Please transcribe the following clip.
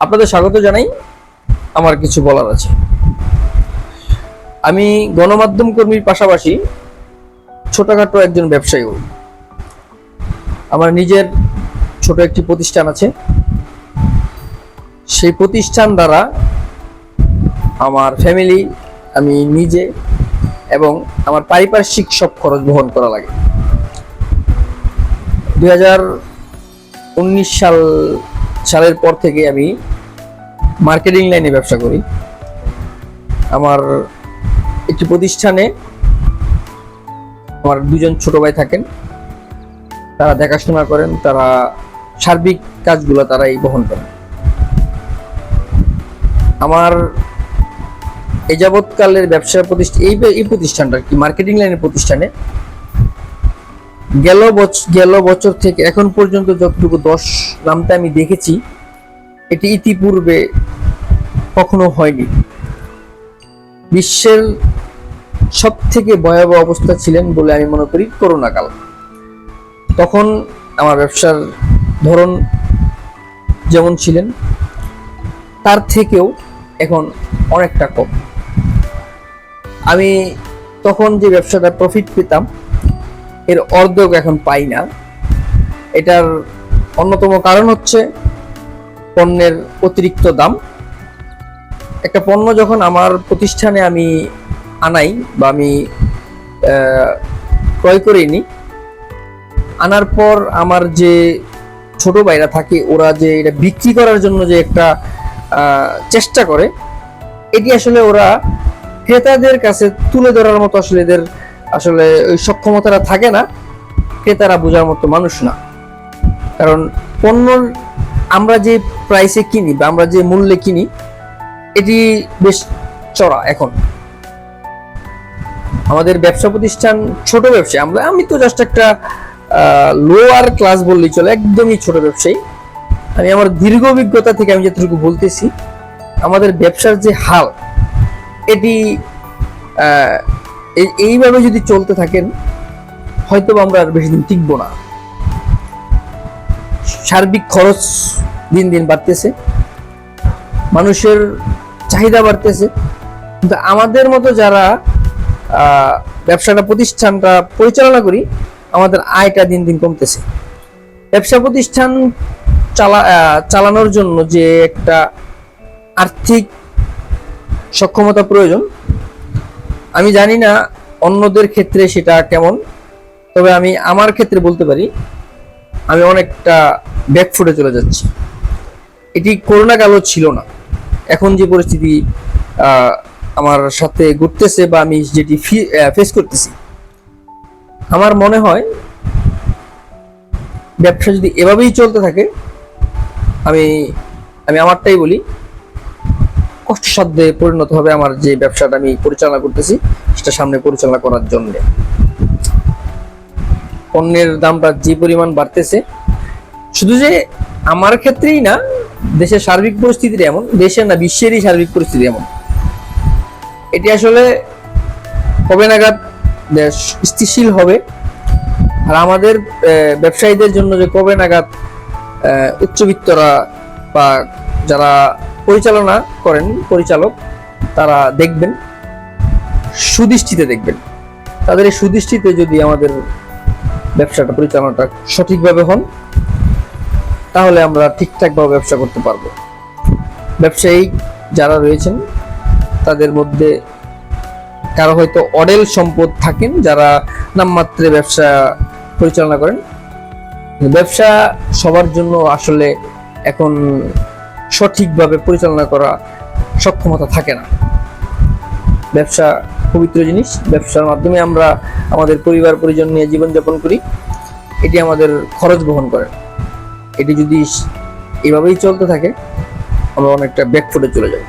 আপনাদের স্বাগত জানাই। আমার কিছু বলার আছে। আমি গণমাধ্যম কর্মীর পাশাপাশি ছোটখাটো একজন ব্যবসায়ীও। আমার নিজের ছোট একটি প্রতিষ্ঠান আছে। সেই প্রতিষ্ঠান দ্বারা আমার ফ্যামিলি আমি নিজে এবং আমার পারিপার্শ্বিক সব খরচ বহন করা লাগে। উনিশ সাল সালের পর থেকে আমি মার্কেটিং লাইনে ব্যবসা করি। আমার একটি প্রতিষ্ঠানে আমার দুজন ছোট ভাই থাকেন। তারা দেখাশোনা করেন, তারা সার্বিক কাজগুলো তারাই বহন করেন। আমার এ যাবৎকালের ব্যবসা প্রতিষ্ঠান এই এই প্রতিষ্ঠানটা কি, মার্কেটিং লাইনের প্রতিষ্ঠানে গেল বছর গেল বছর থেকে এখন পর্যন্ত যতটুকু দশ নামটা আমি দেখেছি, এটি ইতিপূর্বে কখনো হয়নি। বিশ্বের সব থেকে ভয়াবহ অবস্থা ছিলেন বলে আমি মনে করি করোনা কাল তখন আমার ব্যবসার ধরন যেমন ছিলেন, তার থেকেও এখন অনেকটা কম। আমি তখন যে ব্যবসাটা প্রফিট পেতাম এর অর্ধেক এখন পাই না। এটার অন্যতম কারণ হচ্ছে পণ্যের অতিরিক্ত দাম। একটা পণ্য যখন আমার প্রতিষ্ঠানে আমি আনাই বা আমি ক্রয় করে নিই আনার পর আমার যে ছোট ভাইরা থাকে, ওরা যে এটা বিক্রি করার জন্য যে একটা চেষ্টা করে, এটি আসলে ওরা ক্রেতাদের কাছে তুলে ধরার মতো আসলে এদের আসলে ওই সক্ষমতাটা থাকে না, ক্রেতারা বোঝার মতো মানুষ না। কারণ পণ্য আমরা যে প্রাইসে কিনি বা আমরা যে মূল্যে কিনি, এটি বেশ চড়া এখন। আমাদের ব্যবসা প্রতিষ্ঠান ছোট ব্যবসায়ী, আমরা, আমি তো জাস্ট একটা লোয়ার ক্লাস বললেই চলে, একদমই ছোট ব্যবসায়ী। আমি আমার দীর্ঘ অভিজ্ঞতা থেকে আমি যতটুকু বলতেছি, আমাদের ব্যবসার যে হাল, এটি এই- এইভাবে যদি চলতে থাকেন হয়তো আমরা আর বেশি দিন টিকবো না। সার্বিক খরচ দিন দিন বাড়তেছে, মানুষের চাহিদা বাড়তেছে। কিন্তু আমাদের মতো যারা ব্যবসাটা, প্রতিষ্ঠানটা পরিচালনা করি, আমাদের আয়টা দিন দিন কমতেছে। ব্যবসা প্রতিষ্ঠান চালা চালানোর জন্য যে একটা আর্থিক সক্ষমতা প্রয়োজন আমি জানি না অন্যদের ক্ষেত্রে সেটা কেমন, তবে আমি আমার ক্ষেত্রে বলতে পারি, আমি অনেকটা ব্যাকফুটে চলে যাচ্ছি। এটি করোনা কালও ছিল না। এখন যে পরিস্থিতি আমার সাথে ঘুরতেছে বা আমি যেটি ফেস করতেছি, আমার মনে হয় ব্যবসা যদি এভাবেই চলতে থাকে, আমি আমি আমারটাই বলি কষ্টসাধ্যে পরিণত হবে আমার যে ব্যবসাটা আমি পরিচালনা করতেছি, সেটা সামনে পরিচালনা করার জন্য। পণ্যের দামটা যে পরিমাণ বাড়তেছে, শুধু যে আমার ক্ষেত্রেই না, দেশের সার্বিক পরিস্থিতির এমন, দেশের না, বিশ্বেরই সার্বিক পরিস্থিতি এমন। এটি আসলে কবে নাগাদ স্থিতিশীল হবে, আর আমাদের ব্যবসায়ীদের জন্য যে কবে নাগাদ উচ্চবিত্তরা বা যারা পরিচালনা করেন পরিচালক, তারা দেখবেন, সুদৃষ্টিতে দেখবেন। তাদের এই সুদৃষ্টিতে যদি আমাদের ব্যবসাটা, পরিচালনাটা সঠিকভাবে হন, তাহলে আমরা ঠিকঠাকভাবে ব্যবসা করতে পারব। ব্যবসায়ী যারা রয়েছেন, তাদের মধ্যে কারও হয়তো অডেল সম্পদ থাকেন, যারা নামমাত্রে ব্যবসা পরিচালনা করেন। ব্যবসা সবার জন্য আসলে এখন সঠিকভাবে পরিচালনা করা সক্ষমতা থাকে না। ব্যবসা পবিত্র জিনিস, ব্যবসার মাধ্যমে আমরা আমাদের পরিবার, পরিজন নিয়ে জীবনযাপন করি। এটি আমাদের খরচ বহন করে। এটি যদি এভাবেই চলতে থাকে, আমরা অনেকটা ব্যাকফুটে চলে যাই